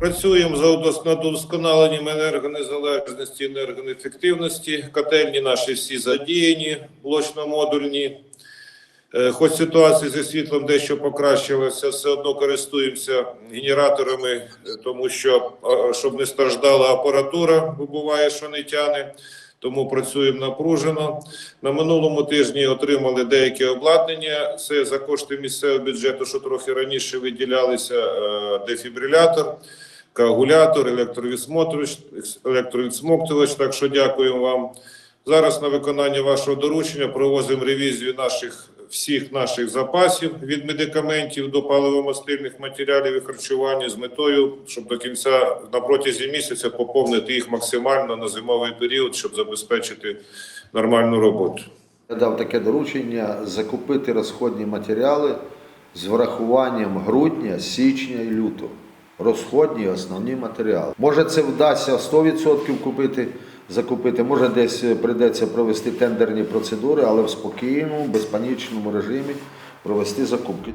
Працюємо за над удосконаленням енергонезалежності, енергоефективності. Котельні наші всі задіяні, блочно-модульні. Е, Хоч ситуація зі світлом дещо покращилася, все одно користуємося генераторами, е, тому що щоб не страждала апаратура, бо буває, що не тяне. Тому працюємо напружено. На минулому тижні отримали деяке обладнання. Це за кошти місцевого бюджету, що трохи раніше виділялися е, дефібрилятор, коагулятор, електровідсмотрювач, електровідсмоктувач. Так що дякуємо вам. Зараз на виконання вашого доручення проводимо ревізію наших всіх наших запасів від медикаментів до паливомастильних матеріалів і харчування з метою, щоб до кінця на протязі місяця поповнити їх максимально на зимовий період, щоб забезпечити нормальну роботу. Я дав таке доручення закупити розходні матеріали з врахуванням грудня, січня і лютого. Розходні основні матеріали. Може, це вдасться 100% купити, закупити, може десь прийдеться провести тендерні процедури, але в спокійному, безпанічному режимі провести закупки.